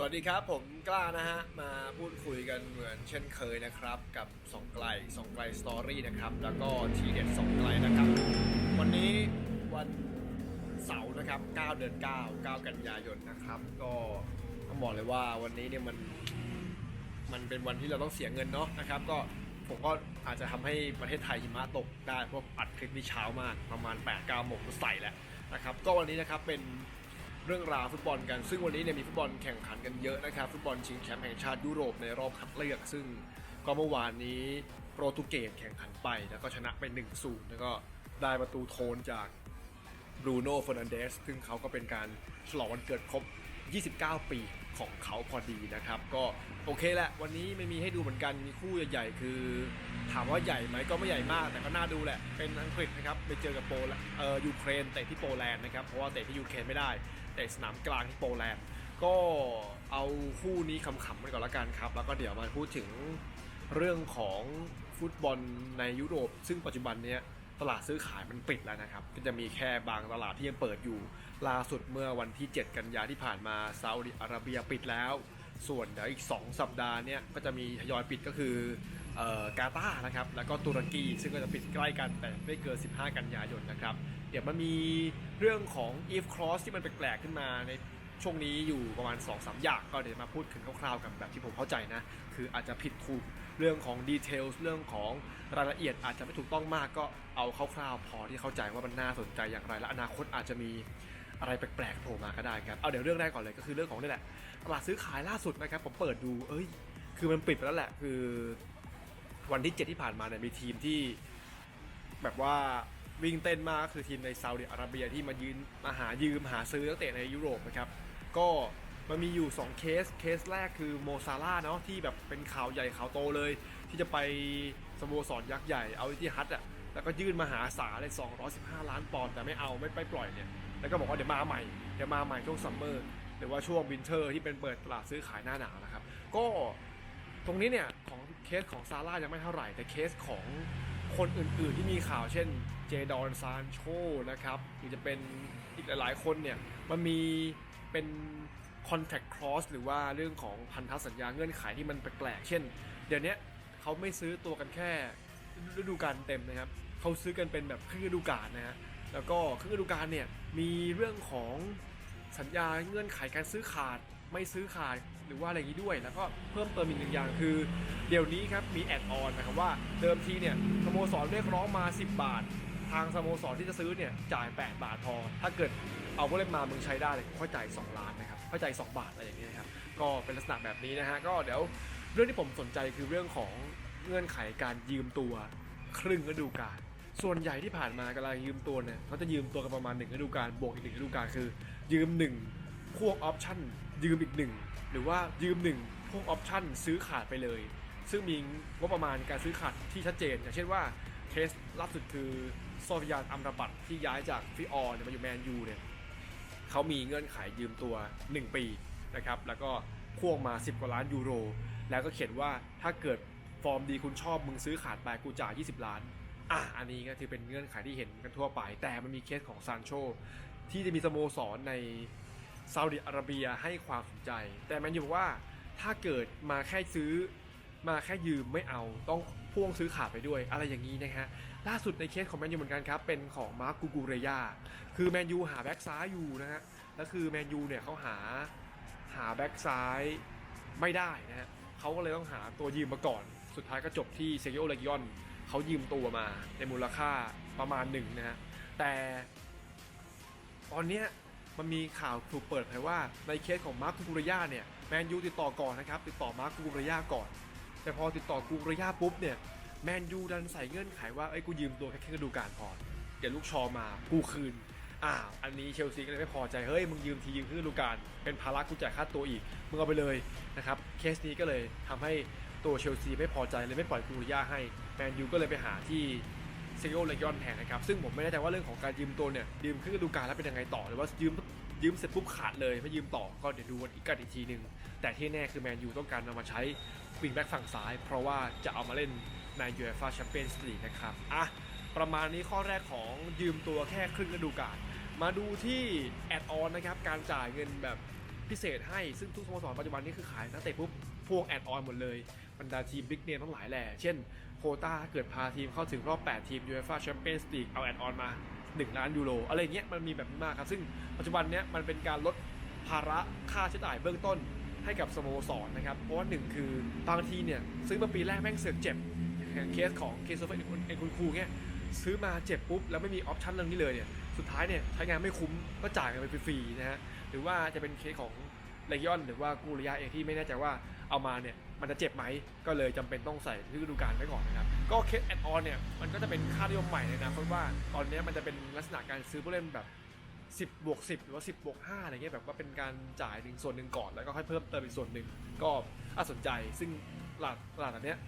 สวัสดีครับผมกล้านะฮะ มาพูดคุยกันเหมือนเช่นเคยนะครับ กับสองไกลสองไกลสตอรี่นะครับ แล้วก็ทีเด็ดสองไกลนะครับ วันนี้วันเสาร์นะครับ9เดือน9 9 กันยายนนะครับ ก็ต้องบอกเลยว่าวันนี้เนี่ยมันมันเป็นวันที่เราต้องเสียเงินเนาะนะครับ ก็ผมก็อาจจะทำให้ประเทศไทยหิมะตกได้เพราะอัดคลิปนี้เช้ามากประมาณ8-9โมงใส่แล้วนะครับ ก็วันนี้นะครับเป็น เรื่องราวฟุตบอลกัน ซึ่งวันนี้เนี่ยมีฟุตบอลแข่งขันกันเยอะนะครับ ฟุตบอลชิงแชมป์แห่งชาติยุโรปในรอบคัดเลือก ซึ่งก็เมื่อวานนี้โปรตุเกสแข่งขันไป แล้วก็ชนะไป1 0แล้วก็ได้ประตูโทนจากบรูโน่เฟอร์นันเดสซึ่งเขาก็เป็นการฉลองวันเกิดครบ 29 ปี ของเขาพอดีนะครับ ก็โอเคแหละ วันนี้ไม่มีให้ดูเหมือนกันมีคู่ใหญ่ๆ คือ ถามว่าใหญ่ไหมก็ไม่ใหญ่มาก แต่ก็น่าดูแหละ เป็นอังกฤษนะครับไปเจอกับโปแลนด์เอ่อยูเครนเตะที่โปแลนด์นะครับเพราะว่าเตะที่ยูเครนไม่ได้เตะสนามกลางที่โปแลนด์ก็เอาคู่นี้ขำๆกันก่อนละกันครับ แล้วก็เดี๋ยวมาพูดถึงเรื่องของฟุตบอลในยุโรป ซึ่งปัจจุบันเนี้ยตลาดซื้อขายมันปิดแล้วนะครับ ก็จะมีแค่บางตลาดที่ยังเปิดอยู่ ล่าสุดเมื่อวันที่ 7 กันยาที่ผ่านมาซาอุดิอาระเบียปิดแล้ว ส่วนเดี๋ยวอีก 2 สัปดาห์เนี่ยก็จะมีทยอยปิดก็คือออกาตาร์นะครับแล้วก็ตุรกี ซึ่งก็จะปิดใกล้กันแต่ไม่เกิน 15 กันยายนนะครับ เดี๋ยวมันมีเรื่องของ if cross ที่มันแปลกๆขึ้นมาในช่วงนี้อยู่ประมาณ 2-3อย่างก็เดี๋ยวมาพูดถึงคร่าวๆกันแบบที่ผมเข้าใจนะ คืออาจจะผิดถูกเรื่องของดีเทลเรื่องของรายละเอียดอาจจะไม่ถูกต้องมากก็เอาคร่าวๆ พอที่เข้าใจว่ามันน่าสนใจอย่างไร และอนาคตอาจจะมี อะไรแปลกๆโผล่มาก็ได้ครับ เอาเดี๋ยวเรื่องแรกก่อนเลยก็คือเรื่องของนี่แหละตลาดซื้อขายล่าสุดนะครับผมเปิดดูเอ้ย คือมันปิดไปแล้วแหละ คือวันที่ 7 ที่ผ่านมาเนี่ยมีทีมที่ แบบว่าวิ่งเต้นมากคือทีมในซาอุดิอาระเบียที่มายืนมาหายืมหาซื้อนักเตะในยุโรปนะครับ ก็มันมีอยู่ 2 เคส เคสแรกคือโมซาร่าเนาะที่แบบเป็นข่าวใหญ่ข่าวโตเลย ที่จะไปสโมสรยักษ์ใหญ่เอาที่ฮัตอะแล้วก็ยื่นมาหาสาเลย215 ล้านปอนด์แต่ไม่เอาไม่ไปปล่อยเนี่ย แล้วก็บอกว่าเดี๋ยวมาใหม่เดี๋ยวมาใหม่ช่วงซัมเมอร์หรือว่าช่วงวินเทอร์ที่เป็นเปิดตลาดซื้อขายหน้าหนาวนะครับ ก็ตรงนี้เนี่ยของเคสของซาร่ายังไม่เท่าไหร่ แต่เคสของคนอื่น ๆ ที่มีข่าวเช่นเจดอนซานโชนะครับหรือจะเป็นอีกหลาย ๆ คนเนี่ยมันมีเป็น contact clause หรือว่าเรื่องของพันธสัญญาเงื่อนไขที่มันแปลกๆ เช่น เดี๋ยวนี้เขาไม่ซื้อตัวกันแค่ฤดูกาลเต็มนะครับ เขาซื้อกันเป็นแบบครึ่งฤดูกาลนะฮะ แล้วก็ครึ่งฤดูกาลเนี่ยมีเรื่องของสัญญาเงื่อนไขการซื้อขาดไม่ซื้อขาดหรือว่าอะไรอย่างนี้ด้วย แล้วก็เพิ่มเติมอีกหนึ่งอย่างคือ เดี๋ยวนี้ครับมีแอดออนนะครับว่าเดิมทีเนี่ยสโมสรเรียกร้องมา 10 บาท ทางสโมสรที่จะซื้อเนี่ยจ่าย 8 บาทพอ ถ้าเกิดเอาผู้เล่นมามึงใช้ได้เลยค่อยจ่าย2ล้านนะครับค่อยจ่าย2บาทอะไรอย่างเงี้นะครับก็เป็นลักษณะแบบนี้นะฮะก็เดี๋ยวเรื่องที่ผมสนใจคือเรื่องของเงื่อนไขการยืมตัวครึ่งฤดูกาล ส่วนใหญ่ที่ผ่านมากำลังยืมตัวเนี่ยเขาจะยืมตัวกันประมาณหนึ่งฤดูกาลบวกอีกหนึ่งฤดูกาลคือ ยืมหนึ่งพวกออปชั่นยืมอีกหนึ่งหรือว่ายืมหนึ่งพวกออปชั่นซื้อขาดไปเลย ซึ่งมีงบประมาณการซื้อขาดที่ชัดเจน อย่างเช่นว่าเคสล่าสุดคือโซฟิยานอัมราบัตที่ย้ายจากฟิออร์มาอยู่แมนยูเนี่ยเขามีเงื่อนไขยืมตัว 1 ปีนะครับแล้วก็พ่วงมา 10 กว่าล้านยูโร แล้วก็เขียนว่าถ้าเกิดฟอร์มดีคุณชอบมึงซื้อขาดไปกูจ่าย 20 ล้าน อะอันนี้ก็ถือเป็นเงื่อนไขที่เห็นกันทั่วไป แต่มันมีเคสของซานโชที่จะมีสโมสรในซาอุดิอาระเบียให้ความสนใจ แต่แมนยูบอกว่าถ้าเกิดมาแค่ซื้อมาแค่ยืมไม่เอาต้องพ่วงซื้อขาดไปด้วย อะไรอย่างนี้นะฮะล่าสุดในเคสของแมนยูเหมือนกันครับเป็นของมาร์กกูกูเรยาคือแมนยูหาแบ็กซ้ายอยู่นะฮะแล้วคือแมนยูเนี่ยเขาหาหาแบ็กซ้ายไม่ได้นะฮะเขาก็เลยต้องหาตัวยืมมาก่อน สุดท้ายก็จบที่เซกิโอเลกิออน เขายืมตัวมาในมูลค่าประมาณหนึ่งนะฮะแต่ตอนเนี้ยมันมีข่าวถูกเปิดเผยว่าในเคสของมาร์คกูรย่าเนี่ยแมนยูติดต่อก่อนนะครับติดต่อมาร์คกูรย่าก่อน แต่พอติดต่อกูรย่าปุ๊บเนี่ยแมนยูดันใส่เงื่อนไขว่าเอ้กูยืมตัวแค่แค่ฤดูกาลพอเดี๋ยวลูกชอมากูคืนอ้าวอันนี้เชลซีก็เลยไม่พอใจเฮ้ยมึงยืมทียืมครึ่งฤดูกาลเป็นภาระกูจ่ายค่าตัวอีกมึงเอาไปเลยนะครับเคสนี้ก็เลยทำให้ ตัวเชลซีไม่พอใจเลยไม่ปล่อยกูเรย่าให้แมนยูก็เลยไปหาที่เซโกเลกอนแทนนะครับ ซึ่งผมไม่แน่ใจว่าเรื่องของการยืมตัวเนี่ยยืมครึ่งฤดูกาลแล้วเป็นยังไงต่อหรือว่ายืมยืมเสร็จปุ๊บขาดเลยไม่ยืมต่อก็เดี๋ยวดูกันอีกกันอีกทีหนึ่งแต่ที่แน่คือแมนยูต้องการนำมาใช้วิงแบ็กฝั่งซ้าย เพราะว่าจะเอามาเล่นในยูเอฟ่าแชมเปี้ยนส์ลีกนะครับอะประมาณนี้ข้อแรกของยืมตัวแค่ครึ่งฤดูกาลมาดูที่แอดออนนะครับการจ่ายเงินแบบ พิเศษให้ ซึ่งทุกสโมสรปัจจุบันนี้คือขายนักเตะปุ๊บพวงแอดออนหมดเลยบรรดาทีมบิ๊กเนมทั้งหลายแหล่ เช่นโคตาเกิดพาทีมเข้าถึงรอบ 8 ทีม UEFA Champions League เอาแอดออนมา 1 ล้านยูโร อะไรเงี้ยมันมีแบบนี้มากครับ ซึ่งปัจจุบันเนี้ยมันเป็นการลดภาระค่าใช้จ่ายเบื้องต้นให้กับสโมสรนะครับ เพราะว่าหนึ่งคือบางทีเนี่ยซื้อมาปีแรกแม่งเสือกเจ็บอย่างเคสของเคสโซเฟนเอ็นคุณครูเนี่ยซื้อมาเจ็บปุ๊บแล้วไม่มีออปชั่นเรื่องนี้เลยเนี่ย สุดท้ายเนี่ยใช้งานไม่คุ้มก็จ่ายกันไปฟรีๆนะฮะหรือว่าจะเป็นเคสของเลกิออนหรือว่ากูริยาเองที่ไม่แน่ใจว่าเอามาเนี่ยมันจะเจ็บไหมก็เลยจำเป็นต้องใส่ฤดูกาลไว้ก่อนนะครับ ก็เคสแอดออนเนี่ยมันก็จะเป็นค่านิยมใหม่เลยนะเพราะว่าตอนนี้มันจะเป็นลักษณะการซื้อผู้เล่นแบบ10บวก10 หรือว่า 10บวก5อะไรเงี้ยแบบว่าเป็นการจ่ายหนึ่งส่วนหนึ่งก่อนแล้วก็ค่อยเพิ่มเติมอีกส่วนหนึ่งก็น่าสนใจซึ่งตลาดตลาดแบบเนี้ย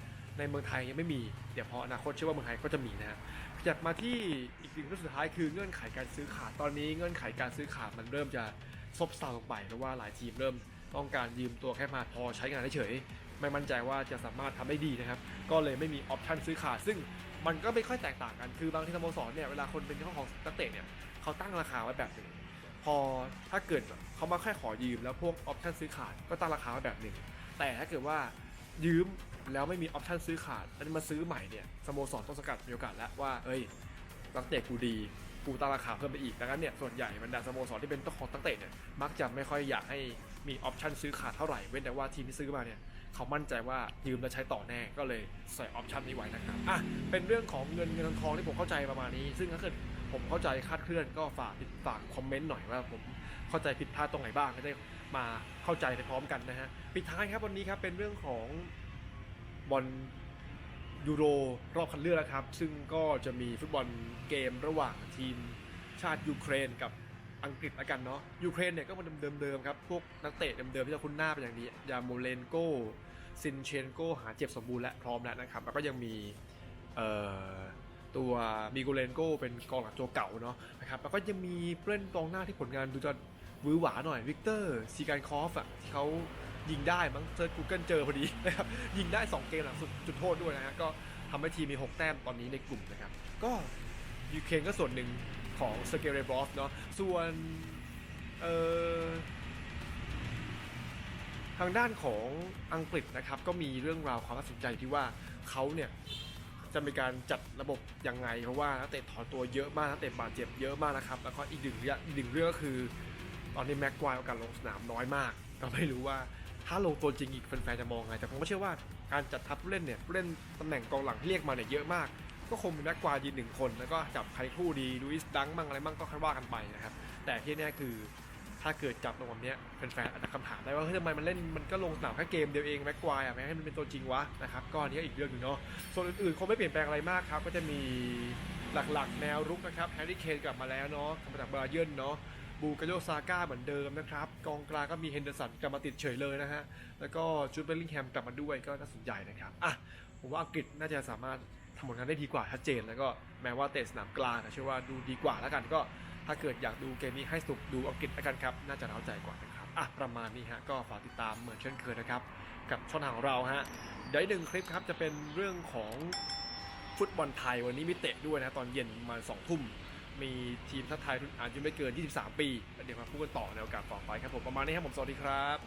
ในเมืองไทยยังไม่มี เดี๋ยวพออนาคตเชื่อว่าเมืองไทยก็จะมีนะฮะจัดมาที่อีกหนึ่งเรื่องสุดท้ายคือเงื่อนไขการซื้อขาดตอนนี้เงื่อนไขการซื้อขาดมันเริ่มจะซบเซาลงไปเพราะว่าหลายทีมเริ่มต้องการยืมตัวแค่มาพอใช้งานเฉยๆไม่มั่นใจว่าจะสามารถทำได้ดีนะครับ ก็เลยไม่มีออปชันซื้อขาด ซึ่งมันก็ไม่ค่อยแตกต่างกัน คือบางที่สโมสรเนี่ย เวลาคนเป็นเจ้าของนักเตะเนี่ย เขาตั้งราคาไว้แบบหนึ่ง พอถ้าเกิดเขามาแค่ขอยืมแล้วพวกออปชันซื้อขาดก็ตั้งราคาไว้แบบหนึ่ง แต่ถ้าเกิดว่ายืม แล้วไม่มีออปชันซื้อขาดแล้วมาซื้อใหม่เนี่ยสโมสรต้องสกัดมีโอกาสแล้วว่าเอ้ยนักเตะกูดีกูตั้งราคาเพิ่มไปอีกดังนั้นเนี่ยส่วนใหญ่บรรดาสโมสรที่เป็นเจ้าของนักเตะเนี่ยมักจะไม่ค่อยอยากให้มีออปชันซื้อขาดเท่าไหร่เว้นแต่ว่าทีมที่ซื้อมาเนี่ยเขามั่นใจว่ายืมแล้วใช้ต่อแน่ก็เลยใส่ออปชันนี้ไว้นะครับอะเป็นเรื่องของเงินเงินทองที่ผมเข้าใจประมาณนี้ ซึ่งถ้าเกิดผมเข้าใจคาดเคลื่อนก็ฝากฝากคอมเมนต์หน่อยว่าผมเข้าใจผิดพลาดตรงไหนบ้างก็ได้มาเข้าใจไปพร้อมกันนะฮะปิดท้ายครับวันนี้ครับเป็นเรื่องของ บอลยูโรรอบคัดเลือกนะครับ ซึ่งก็จะมีฟุตบอลเกมระหว่างทีมชาติยูเครนกับอังกฤษละกันเนาะยูเครนเนี่ยก็มันเดิมๆครับ พวกนักเตะเดิมๆที่เราคุ้นหน้าเป็นอย่างดียาโมเลนโกซินเชนโกหาเจ็บสมบูรณ์และพร้อมแล้วนะครับ แล้วก็ยังมีตัวมิโกเลนโกเป็นกองหลังตัวเก่าเนาะนะครับแล้วก็จะมีเพื่อนกองหน้าที่ผลงานดูจะวือหวาหน่อยวิกเตอร์ซีการคอฟอะที่เขา ยิงได้มั้งเซิร์ชกูเกิลเจอพอดีนะครับยิงได้ 2 เกมหลังสุดจุดโทษด้วยนะฮะก็ทำให้ทีมมี 6 แต้มตอนนี้ในกลุ่มนะครับ ก็ยูเครนก็ส่วนหนึ่งของสเกเรบอฟเนาะส่วนเอ่อทางด้านของอังกฤษนะครับก็มีเรื่องราวความน่าสนใจที่ว่าเขาเนี่ยจะมีการจัดระบบยังไง เพราะว่านักเตะถอนตัวเยอะมากนักเตะบาดเจ็บเยอะมากนะครับแล้วก็อีกหนึ่งเรื่องอีกหนึ่งเรื่องก็คือ ตอนนี้แม็กควายโอกาสลงสนามน้อยมาก ก็ไม่รู้ว่า ถ้าลงตัวจริงอีกแฟนๆจะมองไง แต่ผมก็เชื่อว่าการจัดทัพผู้เล่นเนี่ยผู้เล่นตำแหน่งกองหลังที่เรียกมาเนี่ยเยอะมาก ก็คงมีแม็กควายยืนหนึ่งคน แล้วก็จับใครคู่ดีดูอิสดังมั่งอะไรมั่งก็ค่อยว่ากันไปนะครับ แต่ที่แน่คือถ้าเกิดจับลงแบบเนี้ยแฟนๆอาจจะคำถามได้ว่าเฮ้ยทำไมมันเล่นมันก็ลงสนามแค่เกมเดียวเองแม็กควายอะไม่ให้มันเป็นตัวจริงวะนะครับก็อันนี้ก็อีกเรื่องหนึ่งเนาะส่วนอื่นๆคงไม่เปลี่ยนแปลงอะไรมากครับก็จะมีหลักๆ แนวรุกนะครับแฮร์รี่เคนกลับมาแล้วเนาะมาจากบราเยนเนาะ บูกาโยซาก้าเหมือนเดิมนะครับ กองกลางก็มีเฮนเดอร์สันกลับมาติดเฉยเลยนะฮะ แล้วก็จูดเบลลิงแฮมกลับมาด้วยก็น่าสนใจนะครับ อะ ผมว่าอังกฤษน่าจะสามารถทำผลงานได้ดีกว่าชัดเจน แล้วก็แม้ว่าเตะสนามกลางแต่เชื่อว่าดูดีกว่าแล้วกันก็ ถ้าเกิดอยากดูเกมนี้ให้สุกดูอังกฤษแล้วกันครับ น่าจะเร้าใจกว่านะครับ อะ ประมาณนี้ฮะ ก็ฝากติดตามเหมือนเช่นเคยนะครับ กับช่องทางของเราฮะ เดี๋ยวหนึ่งคลิปครับจะเป็นเรื่องของฟุตบอลไทยวันนี้มีเตะด้วยนะตอนเย็นประมาณ2ทุ่ม มีทีมชาติไทยรุ่นอายุไม่เกิน 23 ปี เดี๋ยวมาพูดกันต่อในโอกาสต่อไปครับผมประมาณนี้ครับผมสวัสดีครับ